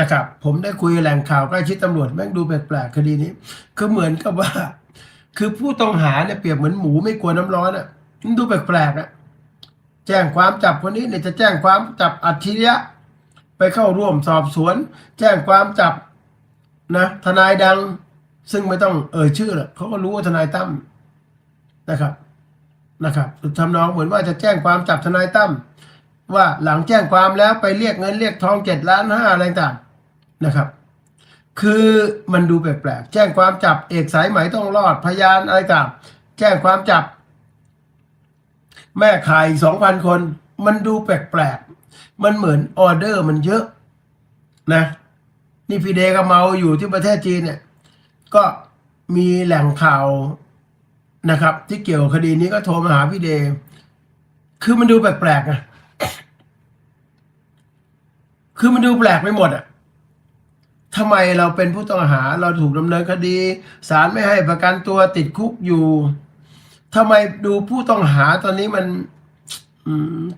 นะครับ ผมได้คุยแหล่งข่าวใกล้ชิดตำรวจแม่งดูแปลกๆคดีนี้ คือเหมือนกับว่า คือผู้ต้องหาเนี่ยเปรียบเหมือนหมูไม่กลัวน้ำร้อนอะมันดูแปลกๆอะแจ้งความจับคนนี้เนี่ยจะแจ้งความจับอัจฉริยะ ไปเข้าร่วมสอบสวน แจ้งความจับนะทนายดัง ซึ่งไม่ต้องเอ่ยชื่อหรอกเขาก็รู้ว่าทนายตั้มนะครับนะครับทำนองเหมือนว่าจะแจ้งความจับทนายตั้มว่าหลังแจ้งความแล้วไปเรียกเงินเรียกทองเจ็ดล้านห้าอะไรต่าง นะครับ คือมันดูแปลกๆแจ้งความจับเอกสายไหมต้องรอดพยานอะไรต่างแจ้งความจับ แม่ขายสองพันคน มันดูแปลกๆมันเหมือนออเดอร์มันเยอะนะ นี่พี่เดก็เมาอยู่ที่ประเทศจีนเนี่ย ก็มีแหล่งข่าวนะครับ ที่เกี่ยวคดีนี้ก็โทรมาหาพี่เด คือมันดูแปลกๆอะคือมันดูแปลกไปหมดอะ ทำไมเราเป็นผู้ต้องหาเราถูกดำเนินคดีศาลไม่ให้ประกันตัวติดคุกอยู่ทำไมดูผู้ต้องหาตอนนี้มัน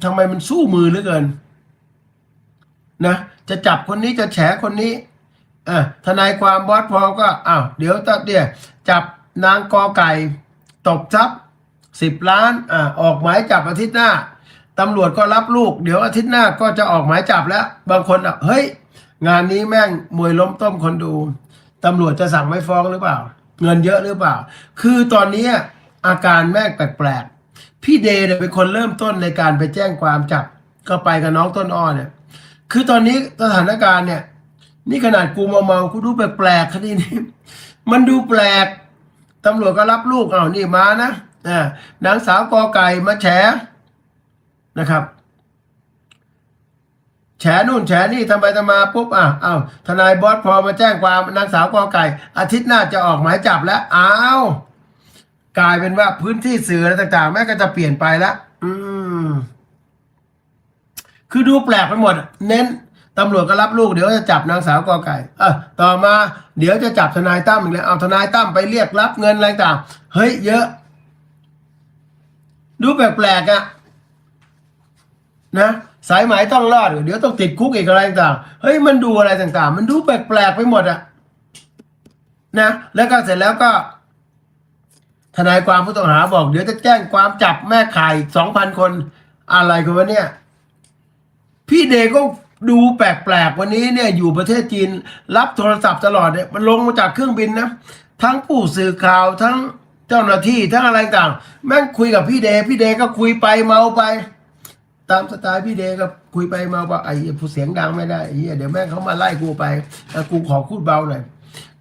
ทำไมมันสู้มือเหลือเกิน นะ จะจับคนนี้จะแฉคนนี้อะทนายความบอสพอก็อ้าวเดี๋ยวตัดเดี๋ยวจับนางกอไก่ตบทรัพย์สิบล้านอ่าออกหมายจับอาทิตย์หน้าตำรวจก็รับลูก เดี๋ยวอาทิตย์หน้าก็จะออกหมายจับแล้ว บางคนอะเฮ้ย งานนี้แม่งมวยล้มต้มคนดูตำรวจจะสั่งไม่ฟ้องหรือเปล่า เงินเยอะหรือเปล่า คือตอนนี้อาการแม่งแปลกๆ พี่เดย์เนี่ยเป็นคนเริ่มต้นในการไปแจ้งความจับ ก็ไปกับน้องต้นอ้อเนี่ย คือตอนนี้สถานการณ์เนี่ย นี่ขนาดกูเมาเมาๆกูดูแปลกๆคดีนี้ มันดูแปลกตำรวจก็รับลูกเอานี่มานะอ่านางสาวกอไก่มาแฉนะครับ แฉนู่นแฉนี่ทำไปทำมาปุ๊บอะอ้าวทนายบอสพอมาแจ้งความนางสาวกอไก่ อาทิตย์หน้าจะออกหมายจับแล้วอ้าวกลายเป็นว่าพื้นที่สื่ออะไรต่างๆ แม่ก็จะเปลี่ยนไปแล้วอืม คือดูแปลกไปหมด เน้นตำรวจก็รับลูกเดี๋ยวจะจับนางสาวกอไก่ เออต่อมา เดี๋ยวจะจับทนายตั้มอีกแล้วเอาทนายตั้มไปเรียกรับเงินอะไรต่างเฮ้ยเยอะ ดูแปลกๆอะนะ สายไหมต้องรอด เดี๋ยวต้องติดคุกอีกอะไรต่างเฮ้ยมันดูอะไรต่างๆ มันดูแปลกๆไปหมดอะนะแล้วก็เสร็จแล้วก็ ทนายความผู้ต้องหาบอก เดี๋ยวจะแจ้งความจับแม่ขายสองพันคนอะไรกันวะเนี่ย พี่เดก็ดูแปลกๆวันนี้เนี่ย อยู่ประเทศจีน รับโทรศัพท์ตลอดเนี่ยมันลงมาจากเครื่องบินนะทั้งผู้สื่อข่าวทั้งเจ้าหน้าที่ทั้งอะไรต่าง แม่งคุยกับพี่เด พี่เดก็คุยไปเมาไป ตามสไตล์พี่เดก็คุยไปมาไปไอ้ผู้เสียงดังไม่ได้ไอ้เหี้ยเดี๋ยวแม่งเขามาไล่กูไปกูขอพูดเบาหน่อย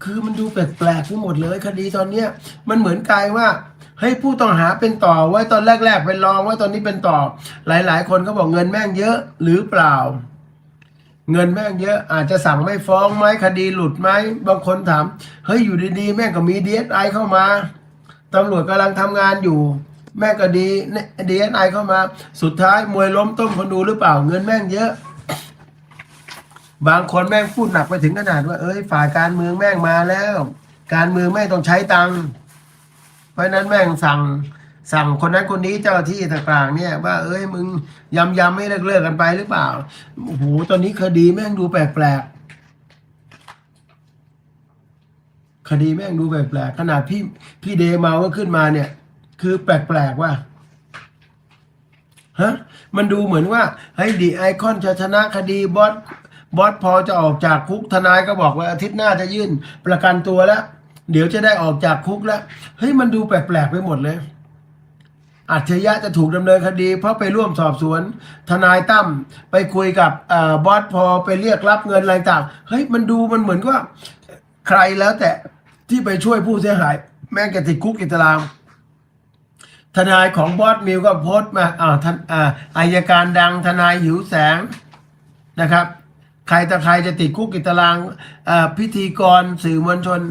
คือมันดูแปลกๆไปหมดเลยคดีตอนเนี้ยมันเหมือนกลายว่าเฮ้ยผู้ต้องหาเป็นต่อไว้ตอนแรก ๆ เป็นรองไว้ตอนนี้เป็นต่อ หลาย ๆ คนก็บอกเงินแม่งเยอะหรือเปล่า เงินแม่งเยอะอาจจะสั่งไม่ฟ้องไหมคดีหลุดไหมบางคนถามเฮ้ยอยู่ดีๆ แม่งก็มีดีเอสไอเข้ามาตำรวจกำลังทำงานอยู่ แม่ก็ดีดีเอสไอเข้ามา สุดท้ายมวยล้มต้มคนดูหรือเปล่าเงินแม่งเยอะ บางคนแม่งพูดหนักไปถึงขนาดว่าเอ้ยฝ่ายการเมืองแม่งมาแล้ว การเมืองแม่งต้องใช้ตังค์เพราะนั้นแม่งสั่งสั่งคนนั้นคนนี้เจ้าหน้าที่ต่างๆเนี่ยว่าเอ้ยมึงยำยำไม่เลิกเลิกกันไปหรือเปล่าโอ้โหตอนนี้คดีแม่งดูแปลกๆคดีแม่งดูแปลกๆขนาดพี่พี่เดเมาก็ขึ้นมาเนี่ย คือแปลกๆว่าฮะมันดูเหมือนว่าเฮ้ยดีไอคอนจะชนะคดีบอสบอสพอจะออกจากคุกทนายก็บอกว่าอาทิตย์หน้าจะยื่นประกันตัวแล้ว เดี๋ยวจะได้ออกจากคุกแล้วเฮ้ยมันดูแปลกๆไปหมดเลยอัจฉริยะจะถูกดำเนินคดี เพราะไปร่วมสอบสวน ทนายตั้มไปคุยกับอบอสพอไปเรียกรับเงินอะไรต่างเฮ้ยมันดูมันเหมือนว่า ใครแล้วแต่ที่ไปช่วยผู้เสียหาย แม่งจะติดคุกอิตาราง ทนายของบอสมิวก็โพสต์มาอ่าทนอ่าอายการดังทนายหิวแสงนะครับ ใครแต่ใครจะติดคุกกิตารางอ่าพิธีกรสื่อมวลชน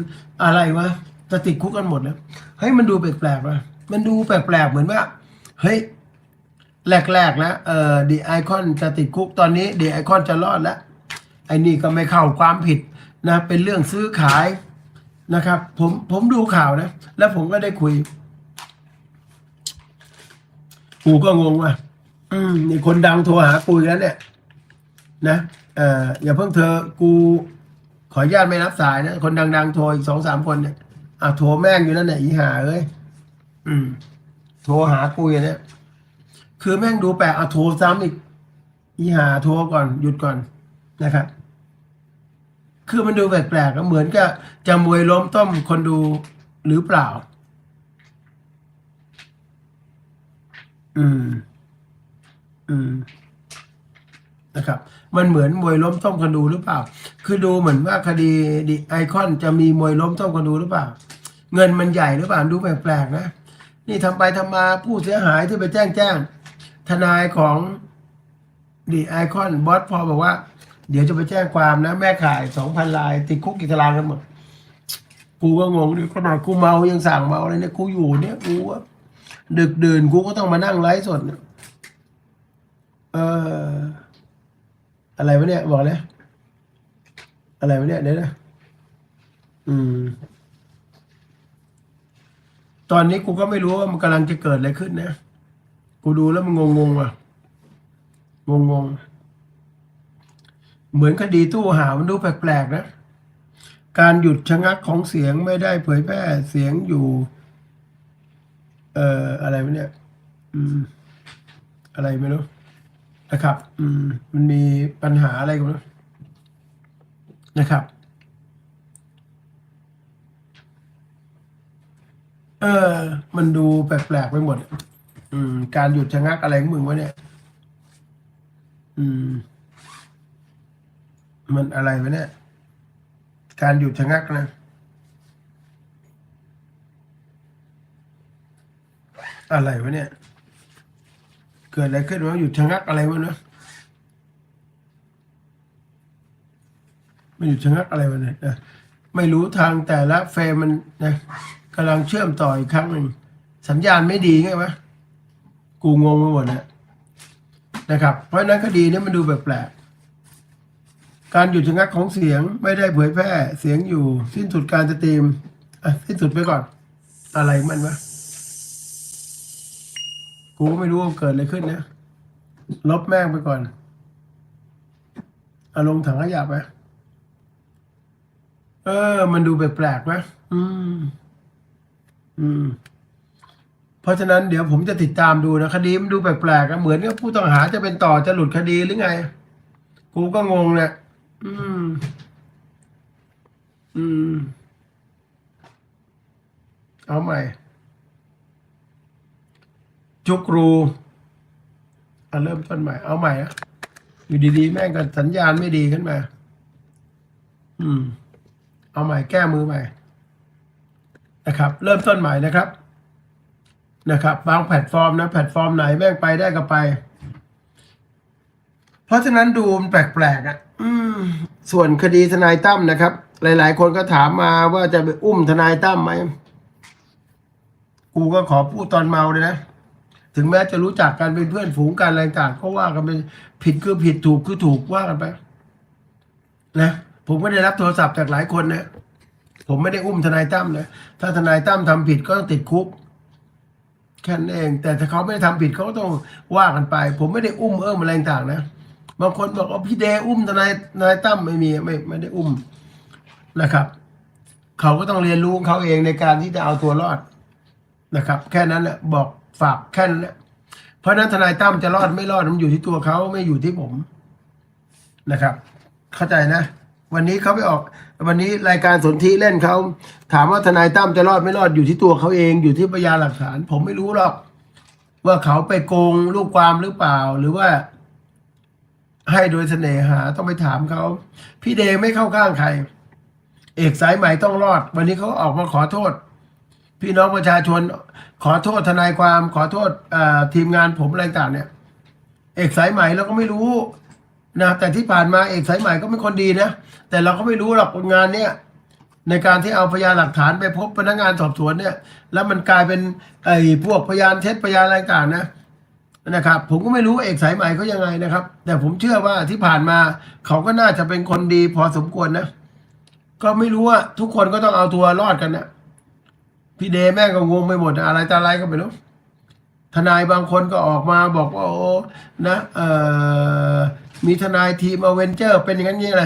อะไรวะจะติดคุกกันหมดแล้วเฮ้ยมันดูแปลกๆวะมันดูแปลกๆเหมือนว่าเฮ้ยแรกๆนะเอ่อดีไอคอนจะติดคุกตอนนี้ดีไอคอนจะรอดแล้วไอ้นี่ก็ไม่เข้าความผิดนะเป็นเรื่องซื้อขายนะครับ ผมผมดูข่าวนะ แล้วผมก็ได้คุย กูก็งงว่า อืมนี่คนดังโทรหากูอีกแล้วเนี่ย นะเอ่ออย่าเพิ่งเธอกูขออนุญาตไม่รับสายนะ คนดัง ๆ โทรอีกสองสามคนเนี่ยอะโทรแม่งอยู่นั่นแหละอีหาเอ้ยอืม โทรหากูอย่างเนี้ยคือแม่งดูแปลกอะโทรซ้ำอีกอีหาโทรก่อนหยุดก่อนนะครับคือมันดูแปลกๆก็เหมือนกับจะมวยล้มต้มคนดูหรือเปล่า อืม อืมนะครับ มันเหมือนมวยล้มต้มคนดูหรือเปล่า คือดูเหมือนว่าคดีดิไอคอนจะมีมวยล้มต้มคนดูหรือเปล่า เงินมันใหญ่หรือเปล่าดูแปลกๆนะนี่ทำไปทำมาผู้เสียหายที่ไปแจ้งแจ้ง ทนายของดิไอคอนบอสพอบอกว่า เดี๋ยวจะไปแจ้งความนะ แม่ขายสองพันลาย ติดคุกกี่ตารางกันหมดกูก็งงดิขนาดกูเมายังสั่งเมาเลยเนี่ยกูอยู่เนี่ยกูว่า ดึกดื่นกูก็ต้องมานั่งไลฟ์สดเนี่อออะไรวะเนี่ย บอกเลยอะไรวะเนี่ยเดี๋ยวนะอืม ตอนนี้กูก็ไม่รู้ว่ามันกำลังจะเกิดอะไรขึ้นนะ กูดูแล้วมันงงงๆว่ะ งงงๆเหมือนคดีตู้หามันดูแปลกๆนะ การหยุดชะงักของเสียงไม่ได้เผยแพร่เสียงอยู่ เอ่ออะไรวะเนี่ยอืมอะไรไม่รู้นะครับ อืมมันมีปัญหาอะไรกันนะนะครับ เออ มันดูแปลกๆไปหมด อืม การหยุดชะงักอะไรของมึงวะเนี่ย อืม มันอะไรวะเนี่ย การหยุดชะงักนะ อะไรวะเนี่ย เกิดอะไรขึ้นวะหยุดชะงักอะไรวะเนอะไม่หยุดชะงักอะไรวะเนี่ยไม่รู้ทางแต่ละเฟรมมันนะกำลังเชื่อมต่ออีกครั้งหนึ่งสัญญาณไม่ดีไงวะกูงงไปหมดเนี่ยนะครับ เพราะนั้นคดีนี้มันดูแปลกๆการหยุดชะงักของเสียงไม่ได้เผยแพร่เสียงอยู่ สิ้นสุดการสตรีมอะสิ้นสุดไปก่อนอะไรมันวะ กูก็ไม่รู้ว่าเกิดอะไรขึ้นนะ ลบแม่งไปก่อนอาลงถังขยะไป เออ มันดูแปลกๆไหมอืม อืม เพราะฉะนั้นเดี๋ยวผมจะติดตามดูนะคดีมันดูแปลกๆเหมือนกับผู้ต้องหาจะเป็นต่อจะหลุดคดีหรือไง กูก็งงเนี่ยอืม อืม เอาใหม่ จุกรูเอาเริ่มต้นใหม่ เอาใหม่อะอยู่ดีๆ แม่งก็สัญญาณไม่ดีขึ้นมา อืม เอาใหม่แก้มือใหม่ นะครับ เริ่มต้นใหม่นะครับ นะครับ บางแพลตฟอร์มนะ แพลตฟอร์มไหนแม่งไปได้ก็ไป เพราะฉะนั้นดูมันแปลกๆอะ อืม ส่วนคดีทนายตั้มนะครับ หลาย ๆ คนก็ถามมาว่าจะไปอุ้มทนายตั้มไหม กูก็ขอพูดตอนเมาเลยนะ ถึงแม้จะรู้จักกันเป็นเพื่อนฝูงกันอะไรต่างก็ว่ากันเป็นผิดคือผิดถูกคือถูกว่ากันไปนะผมไม่ได้รับโทรศัพท์จากหลายคนนะผมไม่ได้อุ้มทนายตั้มนะถ้าทนายตั้มทำผิดก็ต้องติดคุกแค่นั้นเอง แต่ถ้าเขาไม่ได้ทำผิดเขาก็ต้องว่ากันไป ผมไม่ได้อุ้มเอิ้มอะไรต่างนะบางคนบอกว่าพี่เดอุ้มทนายทนายตั้มไม่มีไม่ไม่ได้อุ้มนะครับเขาก็ต้องเรียนรู้ของเขาเองในการที่จะเอาตัวรอดนะครับ แค่นั้นแหละบอก ฝากแค่นั้นแหละเพราะนั้นทนายตั้มจะรอดไม่รอดมันอยู่ที่ตัวเขาไม่อยู่ที่ผมนะครับ เข้าใจนะ วันนี้เขาไปออก วันนี้รายการสนธิเล่นเขาถามว่าทนายตั้มจะรอดไม่รอดอยู่ที่ตัวเขาเองอยู่ที่พยานหลักฐาน ผมไม่รู้หรอก ว่าเขาไปโกงลูกความหรือเปล่า หรือว่า ให้โดยเสน่หาต้องไปถามเขาพี่เดไม่เข้าข้างใคร เอกสายใหม่ต้องรอด วันนี้เขาออกมาขอโทษ พี่น้องประชาชน ขอโทษทนายความ ขอโทษทีมงานผมอะไรต่างเนี่ย เอกสายใหม่เราก็ไม่รู้นะแต่ที่ผ่านมาเอกสายใหม่ก็เป็นคนดีนะแต่เราก็ไม่รู้หรอกผลงานเนี่ยในการที่เอาพยานหลักฐานไปพบพนักงานสอบสวนเนี่ย แล้วมันกลายเป็นไอ้พวกพยานเท็จพยานอะไรต่างนะนะครับ ผมก็ไม่รู้เอกสายใหม่เขายังไงนะครับ แต่ผมเชื่อว่าที่ผ่านมาเขาก็น่าจะเป็นคนดีพอสมควรนะ ก็ไม่รู้ว่าทุกคนก็ต้องเอาตัวรอดกันนะ พี่เดแม่งก็งงไปหมดอะไรต่อะไรก็ไม่รู้ทนายบางคนก็ออกมาบอกว่าโอ้นะเอ่อมีทนายทีมอเวนเจอร์เป็นอย่างนั้นอย่างนี้อะไร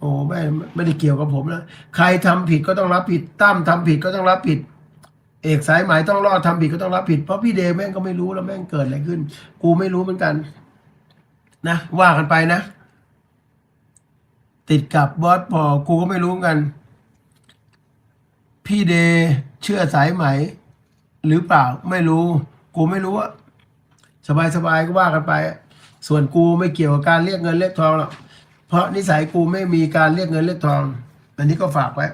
โอ้ไม่ไม่ได้เกี่ยวกับผมนะใครทำผิดก็ต้องรับผิดตั้มทำผิดก็ต้องรับผิด เอกสายหมายต้องรอดทำผิดก็ต้องรับผิดเพราะพี่เดย์แม่งก็ไม่รู้แล้วแม่งเกิดอะไรขึ้น กูไม่รู้เหมือนกัน นะว่ากันไปนะ ติดกับบอสพอกูก็ไม่รู้กัน พี่เดเชื่อสายไหม หรือเปล่าไม่รู้ กูไม่รู้อะสบายสบายๆก็ว่ากันไป ส่วนกูไม่เกี่ยวกับการเรียกเงินเรียกทองหรอกเพราะนิสัยกูไม่มีการเรียกเงินเรียกทอง อันนี้ก็ฝากไว้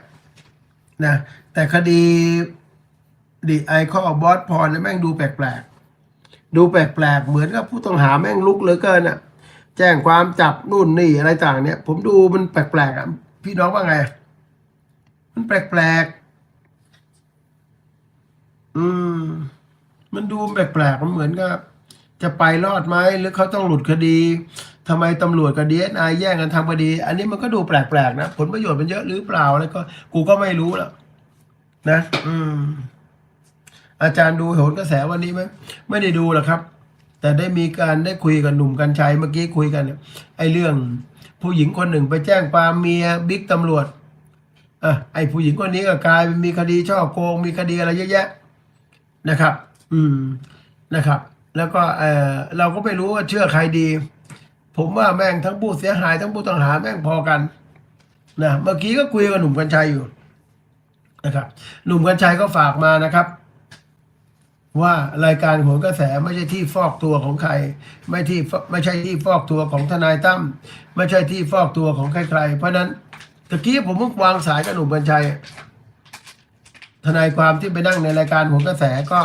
นะแต่คดีดีไอข้อบอสพรเนี่ยแม่งดูแปลกๆ ดูแปลกๆ เหมือนกับผู้ต้องหาแม่งลุกเหลือเกินอะแจ้งความจับนู่นนี่อะไรต่างเนี่ย ผมดูมันแปลกๆอะพี่น้องว่าไง มันแปลกๆ อืม มันดูแปลกๆมันเหมือนกับ จะไปรอดไหมหรือเขาต้องหลุดคดีทำไมตำรวจกับดีเอสไอแย่งกันทำคดี อันนี้มันก็ดูแปลกๆนะ ผลประโยชน์มันเยอะหรือเปล่าอะไรก็กูก็ไม่รู้แล้วนะ อืม อาจารย์ดูโหนกระแสวันนี้ไหมไม่ได้ดูหรอกครับ แต่ได้มีการได้คุยกับหนุ่มกัญชัยเมื่อกี้คุยกันไอ้เรื่อง ผู้หญิงคนหนึ่งไปแจ้งความเมียบิ๊กตำรวจอะไอ้ผู้หญิงคนนี้ก็กลายเป็นมีคดีช่อโกงมีคดีอะไรเยอะแยะ นะครับ อืมนะครับ แล้วก็เออเราก็ไม่รู้ว่าเชื่อใครดี ผมว่าแม่งทั้งผู้เสียหายทั้งผู้ต้องหาแม่งพอกันนะเมื่อกี้ก็คุยกับหนุ่มกัญชัยอยู่นะครับ หนุ่มกัญชัยก็ฝากมานะครับ ว่ารายการโหนกระแสไม่ใช่ที่ฟอกตัวของใคร ไม่ที่ไม่ใช่ที่ฟอกตัวของทนายตั้มไม่ใช่ที่ฟอกตัวของใครๆเพราะฉะนั้นตะกี้ผมเพิ่งวางสายกับหนุ่มกัญชัย ทนายความที่ไปนั่งในรายการโหนกระแสก็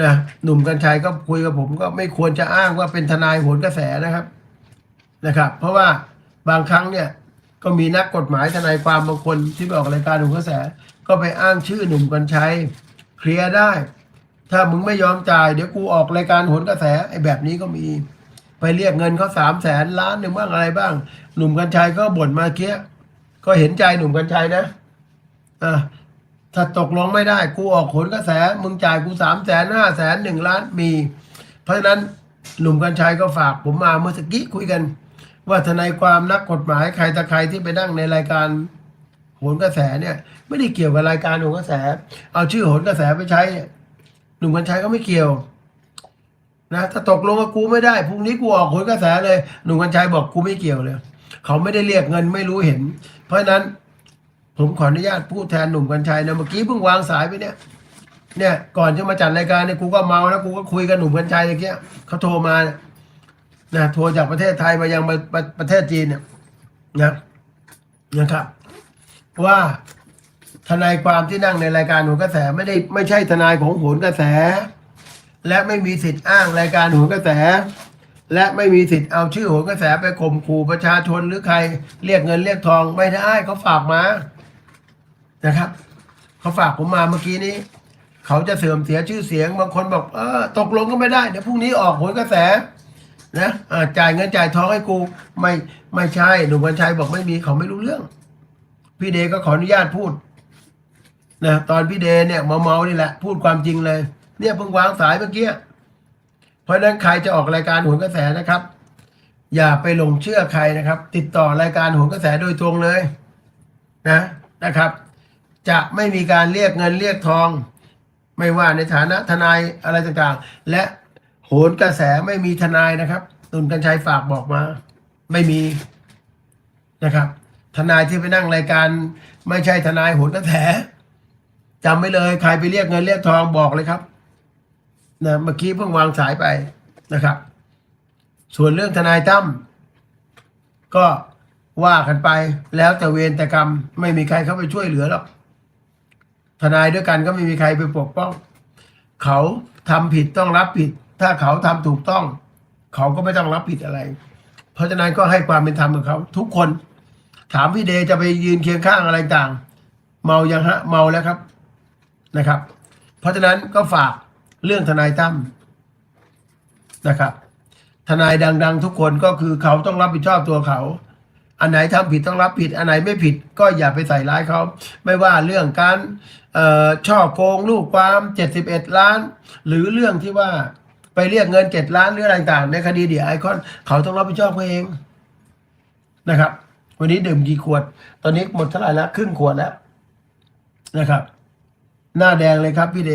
นะหนุ่มกัญชัยก็คุยกับผมก็ไม่ควรจะอ้างว่าเป็นทนายโหนกระแสนะครับนะครับ เพราะว่าบางครั้งเนี่ยก็มีนักกฎหมายทนายความบางคนที่ไปออกรายการโหนกระแส ก็ไปอ้างชื่อหนุ่มกัญชัยเคลียร์ได้ ถ้ามึงไม่ยอมจ่ายเดี๋ยวกูออกรายการโหนกระแสไอ้แบบนี้ก็มีไปเรียกเงินเขาสามแสนล้านหนึ่งบ้างอะไรบ้าง หนุ่มกัญชัยก็บ่นมาเกี้ยก็เห็นใจหนุ่มกัญชัยนะอ่า ถ้าตกลงไม่ได้กูออกโหนกระแส มึงจ่ายกูสามแสนห้าแสนหนึ่งล้านมี เพราะฉะนั้นหนุ่มกัญชัยก็ฝากผมมาเมื่อสกี้คุยกัน ว่าทนายความนักกฎหมายใครตะใครที่ไปนั่งในรายการโหนกระแสเนี่ย ไม่ได้เกี่ยวกับรายการโหนกระแส เอาชื่อโหนกระแสไปใช้หนุ่มกัญชัยก็ไม่เกี่ยวนะถ้าตกลงกับกูไม่ได้พรุ่งนี้กูออกผลกระแสเลยหนุ่มกัญชัยบอกกูไม่เกี่ยวเลย เขาไม่ได้เรียกเงินไม่รู้เห็น เพราะฉะนั้น ผมขออนุญาตพูดแทนหนุ่มกัญชัยนะเมื่อกี้เพิ่งวางสายไปเนี่ยเนี่ยก่อนจะมาจัดรายการเนี่ยกูก็เมาแล้วกูก็คุยกับหนุ่มกัญชัยเมื่อกี้เขาโทรมาเนี่ยนะโทรจากประเทศไทยมายังประประประเทศจีนเนี่ยนะนะครับ ว่าทนายความที่นั่งในรายการโหนกระแสไม่ได้ไม่ใช่ทนายของโหนกระแส และไม่มีสิทธิ์อ้างรายการโหนกระแส และไม่มีสิทธิ์เอาชื่อโหนกระแสไปข่มขู่ประชาชนหรือใคร เรียกเงินเรียกทองไม่ได้เขาฝากมา นะครับเขาฝากผมมาเมื่อกี้นี้ เขาจะเสื่อมเสียชื่อเสียงบางคนบอกเออตกลงก็ไม่ได้เดี๋ยวพรุ่งนี้ออกโหนกระแสนะจ่ายเงินจ่ายทองให้กูไม่ไม่ใช่หนุ่มกัญชัยบอกไม่มีเขาไม่รู้เรื่อง พี่เดก็ขออนุญาตพูดนะตอนพี่เดเนี่ยเมาเมาๆนี่แหละ พูดความจริงเลย เนี่ยเพิ่งวางสายเมื่อกี้เพราะนั้นใครจะออกรายการโหนกระแสนะครับ อย่าไปหลงเชื่อใครนะครับ ติดต่อรายการโหนกระแสโดยตรงเลย นะนะครับ จะไม่มีการเรียกเงินเรียกทอง ไม่ว่าในฐานะทนายอะไรต่างๆ และโหนกระแสไม่มีทนายนะครับตุนกัญชัยฝากบอกมา ไม่มีนะครับ ทนายที่ไปนั่งรายการ ไม่ใช่ทนายโหนกระแสจำไว้เลยใครไปเรียกเงินเรียกทองบอกเลยครับนะเมื่อกี้เพิ่งวางสายไปนะครับ ส่วนเรื่องทนายตั้มก็ว่ากันไปแล้วแต่เวรแต่กรรมไม่มีใครเข้าไปช่วยเหลือหรอก ทนายด้วยกันก็ไม่มีใครไปปกป้อง เขาทำผิดต้องรับผิด ถ้าเขาทำถูกต้อง เขาก็ไม่ต้องรับผิดอะไร เพราะฉะนั้นก็ให้ความเป็นธรรมกับเขา ทุกคน ถามพี่เดย์จะไปยืนเคียงข้างอะไรต่าง เมายังฮะเมาแล้วครับนะครับ เพราะฉะนั้นก็ฝากเรื่องทนายตั้มนะครับ ทนายดัง ๆ ทุกคนก็คือเขาต้องรับผิดชอบตัวเขา อันไหนทำผิดต้องรับผิด อันไหนไม่ผิดก็อย่าไปใส่ร้ายเขา ไม่ว่าเรื่องการเอ่อช่อโกงลูกความเจ็ดสิบเอ็ดล้าน หรือเรื่องที่ว่าไปเรียกเงินเจ็ดล้านหรืออะไรต่างๆในคดีเดียไอคอน เขาต้องรับผิดชอบเขาเองนะครับ วันนี้ดื่มกี่ขวด ตอนนี้หมดเท่าไหร่แล้วครึ่งขวดแล้วนะครับ หน้าแดงเลยครับพี่เด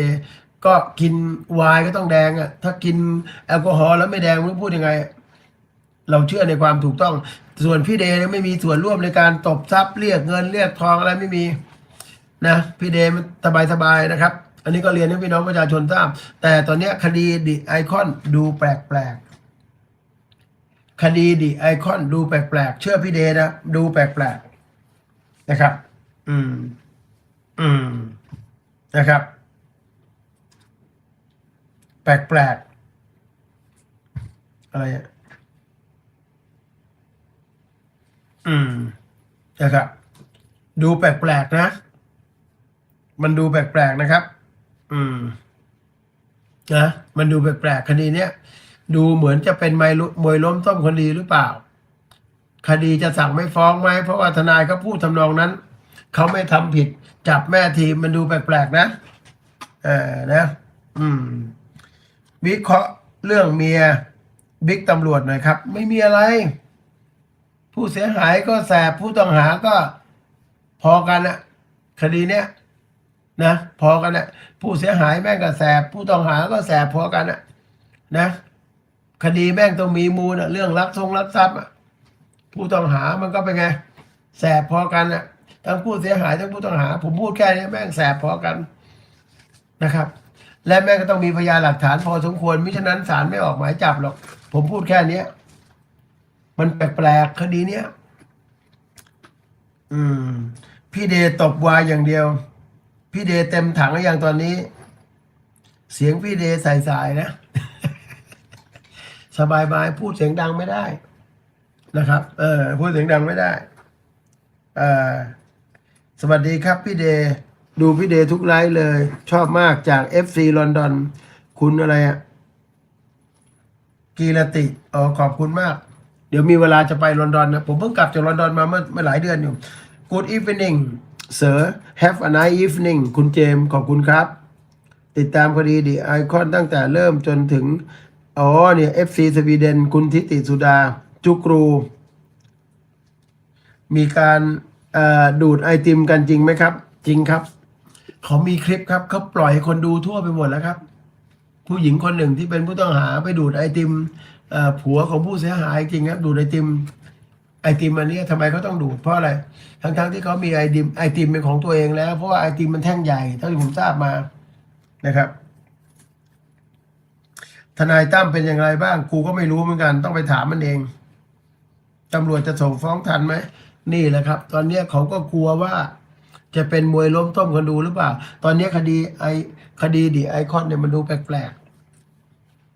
ก็กินไวน์ก็ต้องแดงอะ ถ้ากินแอลกอฮอล์แล้วไม่แดงรู้พูดยังไง เราเชื่อในความถูกต้อง ส่วนพี่เดย์ไม่มีส่วนร่วมในการตบทรัพย์เรียกเงินเรียกทองอะไรไม่มีนะพี่เดย์มันสบายๆนะครับ อันนี้ก็เรียนให้พี่น้องประชาชนทราบ แต่ตอนนี้คดีดิไอคอนดูแปลกๆ คดีดิไอคอนดูแปลกๆ เชื่อพี่เดย์นะดูแปลกๆนะครับ อืม อืมนะครับ แปลกๆ อะไรอะ อืมนะครับดูแปลกๆนะ มันดูแปลกๆนะครับ อืมนะมันดูแปลกๆคดีเนี้ยดูเหมือนจะเป็นไมลุมวยล้มต้มคดีหรือเปล่า คดีจะสั่งไม่ฟ้องไหมเพราะว่าทนายเขาพูดทำนองนั้นเขาไม่ทำผิด จับแม่ทีมมันดูแปลกๆนะเออนะ อืม วิเคราะห์เรื่องเมียบิ๊กตำรวจหน่อยครับ ไม่มีอะไร ผู้เสียหายก็แสบผู้ต้องหาก็พอกันอะคดีเนี้ยนะพอกันอะผู้เสียหายแม่งก็แสบ ผู้ต้องหาก็แสบพอกันอะนะ คดีแม่งต้องมีมูลอะเรื่องลักทรงลักทรัพย์อะผู้ต้องหามันก็เป็นไง แสบพอกันอะทั้งผู้เสียหายทั้งผู้ต้องหา ผมพูดแค่นี้แม่งแสบพอกันนะครับ และแม่งก็ต้องมีพยานหลักฐานพอสมควรมิฉะนั้นศาลไม่ออกหมายจับหรอก ผมพูดแค่นี้ มันแปลกๆคดีเนี้ยอืม พี่เดตบวายอย่างเดียว พี่เดเต็มถังแล้วอย่างตอนนี้ เสียงพี่เดใสายๆนะ สบายบายพูดเสียงดังไม่ได้นะครับ เออพูดเสียงดังไม่ได้เออสวัสดีครับพี่เดดูพี่เดทุกไลฟ์เลย ชอบมากจาก FC ลอนดอน คุณอะไรอะกีรติอ๋อขอบคุณมาก เดี๋ยวมีเวลาจะไปลอนดอนนะ ผมเพิ่งกลับจากลอนดอนมาเมื่อมื่อหลายเดือนอยู่ Good evening sir have a nice evening คุณเจมส์ขอบคุณครับ ติดตามคดีดีไอคอนตั้งแต่เริ่มจนถึง อ๋อเนี่ย FC สวีเดน คุณทิติสุดา จุกรู มีการดูดไอติมกันจริงไหมครับ จริงครับ เขามีคลิปครับเขาปล่อยให้คนดูทั่วไปหมดแล้วครับ ผู้หญิงคนหนึ่งที่เป็นผู้ต้องหาไปดูดไอติม ผัวของผู้เสียหายจริงครับดูดไอติมไอติมอันนี้ทำไมเขาต้องดูดเพราะอะไร ทั้งๆที่เขามีไอติมไอติมเป็นของตัวเองแล้ว เพราะว่าไอติมมันแท่งใหญ่เท่าที่ผมทราบมานะครับ ทนายตั้มเป็นอย่างไรบ้างกูก็ไม่รู้เหมือนกัน ต้องไปถามมันเองตำรวจจะส่งฟ้องทันไหมนี่แหละครับ ตอนเนี้เขาก็กลัวว่า จะเป็นมวยล้มต้มคนดูหรือเปล่า ตอนนี้คดีไอคดีดีไอคอนเนี่ยมันดูแปลก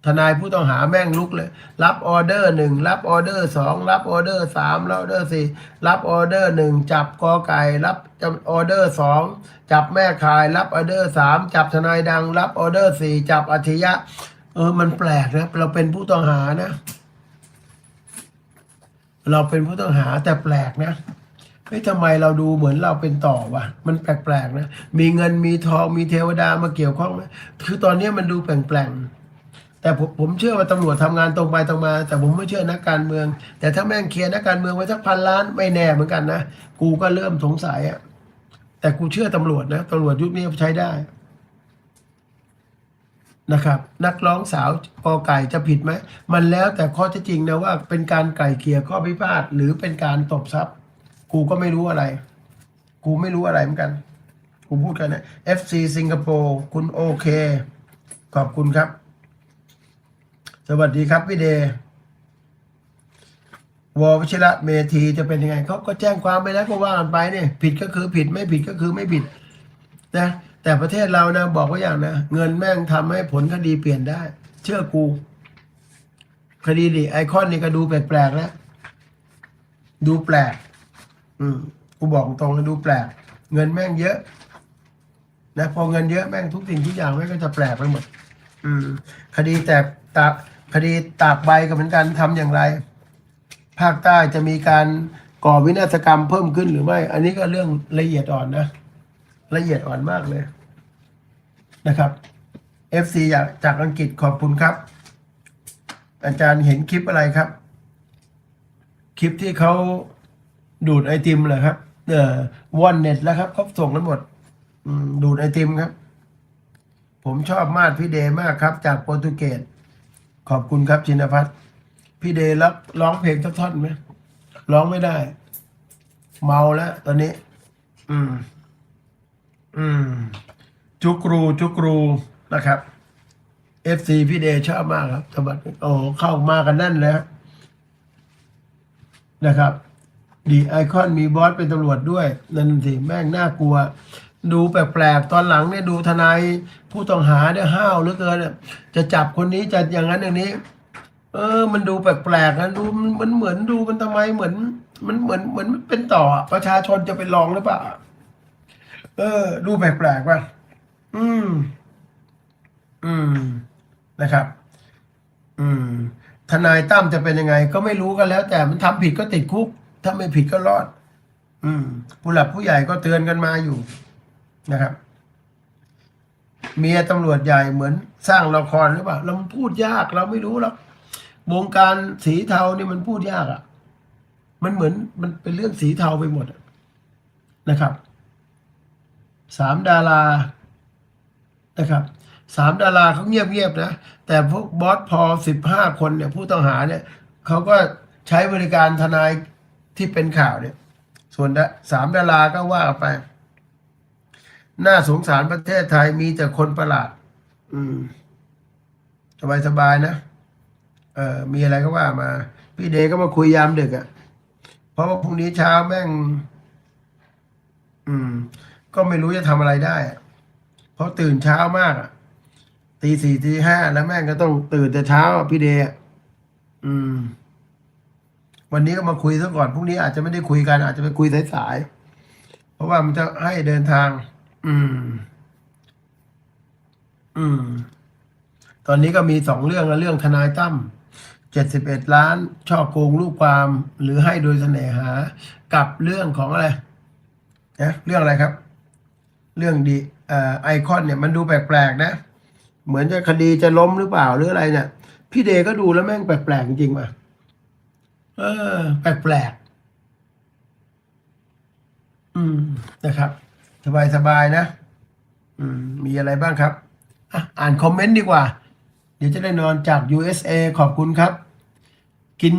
ทนายผู้ต้องหาแม่งลุกเลย รับออเดอร์หนึ่งรับออเดอร์สองรับออเดอร์สามรับออเดอร์สี่รับออเดอร์หนึ่งจับกอไก่ รับออเดอร์สองจับแม่ขาย รับออเดอร์สามจับทนายดัง รับออเดอร์สี่จับอธิยะ เออมันแปลกนะเราเป็นผู้ต้องหานะ เราเป็นผู้ต้องหาแต่แปลกนะเฮ้ยทำไมเราดูเหมือนเราเป็นต่อวะมันแปลกๆนะ มีเงินมีทองมีเทวดามาเกี่ยวข้องไหมคือตอนนี้มันดูแปลงๆ แต่ผมผมเชื่อว่าตำรวจทำงานตรงไปตรงมา แต่ผมไม่เชื่อนักการเมือง แต่ถ้าแม่งเคลียร์นักการเมืองไว้สักพันล้านไม่แน่เหมือนกันนะกูก็เริ่มสงสัยอะแต่กูเชื่อตำรวจนะตำรวจยุคนี้ใช้ได้นะครับ นักร้องสาวกอไก่จะผิดไหมมันแล้วแต่ข้อเท็จจริงนะว่าเป็นการไก่เกลี่ยข้อพิพาทหรือเป็นการตบทรัพย์ กูก็ไม่รู้อะไร กูไม่รู้อะไรเหมือนกัน กูพูดกันนะ FC สิงคโปร์คุณโอเค ขอบคุณครับ สวัสดีครับพี่เดย์ววชิระเมธีจะเป็นยังไงเขาก็แจ้งความไปแล้วก็ว่ากันไปเนี่ยผิดก็คือผิดไม่ผิดก็คือไม่ผิดนะแต่ประเทศเรานะบอกว่าอย่างนะเงินแม่งทำให้ผลคดีเปลี่ยนได้ เชื่อกู คดีดิไอคอนนี่ก็ดูแปลกๆแล้วดูแปลก อืมกูบอกตรงเลยดูแปลก เงินแม่งเยอะ นะพอเงินเยอะแม่งทุกสิ่งทุกอย่างแม่งก็จะแปลกไปหมด อืม คดีแตกตา คดีตากใบก็เหมือนกันทำอย่างไร ภาคใต้จะมีการก่อวินาศกรรมเพิ่มขึ้นหรือไม่ อันนี้ก็เรื่องละเอียดอ่อนนะ ละเอียดอ่อนมากเลยนะครับ FC จากจากอังกฤษขอบคุณครับ อาจารย์เห็นคลิปอะไรครับ คลิปที่เขาดูดไอติมเหรอครับ เออวอนเน็ตแล้วครับเขาส่งกันหมดดูดไอติมครับ ผมชอบมาดพี่เดย์มากครับ จากโปรตุเกส ขอบคุณครับชินพัฒน์พี่เดรับร้องเพลงสักท่อนไหมร้องไม่ได้ เมาแล้ว ตอนนี้ อืม อืม จุกรูจุกรูนะครับเอฟซีพี่เดชอบมากครับสวัสดีโอ้เข้ามากันแน่นเลยฮะนะครับ ดีไอคอนมีบอสเป็นตำรวจด้วย นั่นสิแม่งน่ากลัว ดูแปลกๆ ตอนหลังเนี่ยดูทนายผู้ต้องหาเนี่ยห้าวเหลือเกินเนี่ยจะจับคนนี้จะอย่างนั้นอย่างนี้ เออ มันดูแปลกๆนะดูมันเหมือนดูมันทำไมเหมือน มันเหมือนเหมือนมันเป็นต่อประชาชนจะไปลองหรือเปล่า เออ ดูแปลกๆป่ะอืม อืมนะครับ อืม ทนายตั้มจะเป็นยังไง ก็ไม่รู้กันแล้ว แต่มันทำผิดก็ติดคุก ถ้าไม่ผิดก็รอด อืม ผู้หลักผู้ใหญ่ก็เตือนกันมาอยู่ นะครับเมียตำรวจใหญ่เหมือนสร้างละครหรือเปล่าเราพูดยากเราไม่รู้หรอกวงการสีเทานี่มันพูดยากอะ่ะ มันเหมือนมันเป็นเรื่องสีเทาไปหมดนะครับสามดารานะครับสามดาราเขาเงียบๆนะ แต่พวกบอสพอสิบห้าคนเนี่ย ผู้ต้องหาเนี่ยเขาก็ใช้บริการทนายที่เป็นข่าวเนี่ย ส่วนดะสามดาราก็ว่าไป น่าสงสารประเทศไทยมีแต่คนประหลาด อืม สบายๆนะ เออ มีอะไรก็ว่ามา พี่เดย์ก็มาคุยยามดึกอะ่ะ เพราะว่าพรุ่งนี้เช้าแม่ง อืม ก็ไม่รู้จะทำอะไรได้อะเพราะตื่นเช้ามากอะตีสี่ตีห้าแล้วแม่งก็ต้องตื่นแต่เช้าอะพี่เดย์อะอืม วันนี้ก็มาคุยซะก่อนพรุ่งนี้อาจจะไม่ได้คุยกัน อาจจะไปคุยสายๆเพราะว่ามันจะให้เดินทาง อืม อืม ตอนนี้ก็มีสองเรื่องนะเรื่องทนายตั้มเจ็ดสิบเอ็ดล้าน ช่อโกงลูกความ หรือให้โดยเสน่หา กับเรื่องของอะไรนะเรื่องอะไรครับ เรื่องดีเอ่อไอคอนเนี่ยมันดูแปลกๆนะ เหมือนจะคดีจะล้มหรือเปล่าหรืออะไรเนี่ย พี่เดก็ดูแล้วแม่งแปลกๆจริงๆว่ะเออ แปลกๆอืมนะครับ สบายๆนะ อืม มีอะไรบ้างครับอะอ่านคอมเมนต์ดีกว่า เดี๋ยวจะได้นอนจาก USA ขอบคุณครับ กิน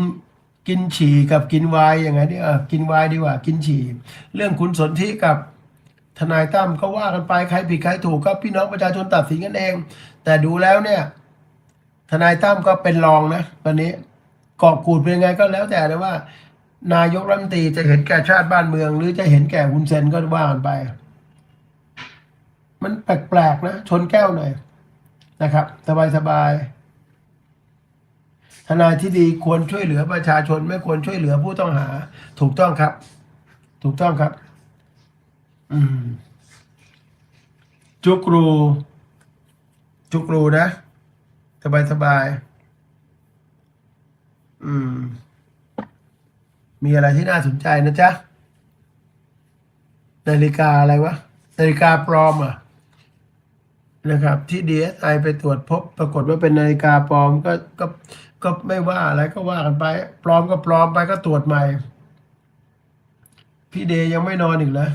กินฉี่กับกินวน์ยังไงดีเออกินวน์ดีกว่า กินฉี่ เรื่องคุณสนธิกับทนายตั้มก็ว่ากันไปใครผิดใครถูกก็พี่น้องประชาชนตัดสินกันเอง แต่ดูแล้วเนี่ย ทนายตั้มก็เป็นรองนะตอนนี้กอบกูดเป็นยังไงก็แล้วแต่นะว่า นายกรัฐมนตรีจะเห็นแก่ชาติบ้านเมือง หรือจะเห็นแก่ฮุนเซนก็ว่ากันไป มันแปลกๆนะ ชนแก้วหน่อยนะครับ สบายๆทนายที่ดีควรช่วยเหลือประชาชนไม่ควรช่วยเหลือผู้ต้องหา ถูกต้องครับ ถูกต้องครับ อืม จุกรู จุกรูนะ สบายสบายๆอืม มีอะไรที่น่าสนใจนะจ๊ะนาฬิกาอะไรวะนาฬิกาปลอมอะ นะครับ ที่ DSI ไปตรวจพบ ปรากฏว่าเป็นนาฬิกาปลอมก็ก็ก็ไม่ว่าอะไรก็ว่ากันไป ปลอมก็ปลอมไปก็ตรวจใหม่ พี่เดย์ยังไม่นอนอีกเหรอ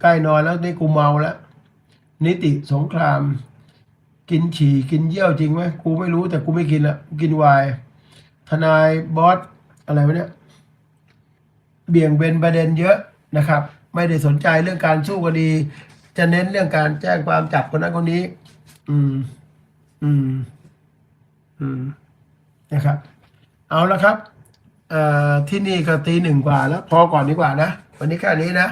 ใกล้นอนแล้วนี่กูเมาแล้ว นิติสงคราม กินฉี่กินเยี่ยวจริงไหมกูไม่รู้แต่กูไม่กินละกินวน์ทนายบอสอะไรวะเนี่ยเบี่ยงเบนประเด็นเยอะนะครับ ไม่ได้สนใจเรื่องการสู้คดี จะเน้นเรื่องการแจ้งความจับคนนั้นคนนี้ อืม อืม อืม นะครับ เอาละครับ เอ่อ ที่นี่ก็ตีหนึ่งกว่าแล้ว พอก่อนดีกว่านะ วันนี้แค่นี้นะ